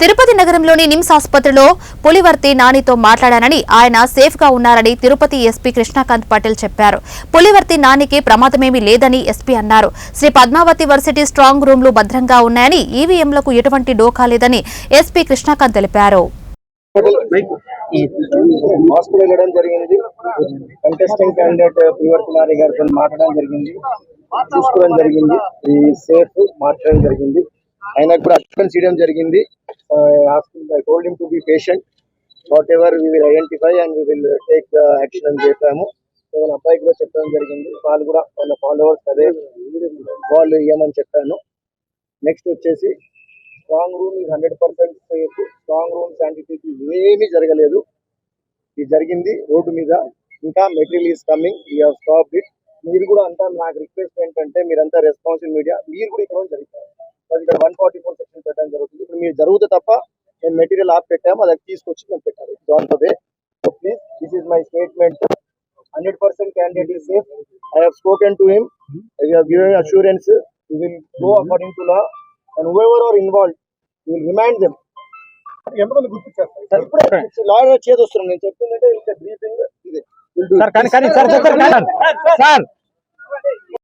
తిరుపతి నగరంలోని నిమ్స్ ఆసుపత్రిలో పులివర్తి నానితో మాట్లాడానని ఆయన సేఫ్గా ఉన్నారని తిరుపతి ఎస్పీ కృష్ణాకాంత్ పటేల్ చెప్పారు. పులివర్తి నానికి ప్రమాదమేమీ లేదని ఎస్పీ అన్నారు. శ్రీ పద్మావతి వర్సిటీ స్ట్రాంగ్ రూమ్లు భద్రంగా ఉన్నాయని ఈవీఎంలకు ఎటువంటి డోకా లేదని ఎస్పీ కృష్ణాకాంత్ తెలిపారు. హాస్పిటల్ వెళ్ళడం జరిగింది. కంటెస్టింగ్ క్యాండిడేట్ గారితో మాట్లాడడం జరిగింది. చూసుకోవడం జరిగింది. ఈ సేఫ్ మార్చడం జరిగింది. ఆయన కూడా అసిస్టెన్స్ ఇవ్వడం జరిగింది. I told him to be patient whatever we will identify and we will take action అని చెప్పాము. వాళ్ళ అబ్బాయికి కూడా చెప్పడం జరిగింది. వాళ్ళు కూడా వాళ్ళ ఫాలోవర్స్ అదే వాళ్ళు ఇవ్వమని చెప్పాను. నెక్స్ట్ వచ్చేసి స్ట్రాంగ్ రూమ్ ఇది hundred percent safe strong room శానిటీకి ఏమీ జరగలేదు. ఇది జరిగింది రోడ్డు మీద. ఇంకా material is coming you have stop it మీరు కూడా అంతా నాకు రిక్వెస్ట్ ఏంటంటే మీరంతా రెస్పాన్సిబుల్ మీడియా మీరు కూడా ఇక్కడ ఇక్కడ వన్ ఫార్టీ ఫోర్ సెక్షన్ పెట్టడం జరుగుతుంది ఇప్పుడు మీరు జరుగుతే తప్ప మేము మెటీరియల్ ఆఫ్ పెట్టాము అది తీసుకొచ్చి మేము పెట్టాలి on the way so please this is my statement hundred percent candidate is safe I have spoken to him I have given assurance you will go according to law and whoever are involve you will remind them వస్తున్నాం నేను చెప్పిందంటే briefing ఇదే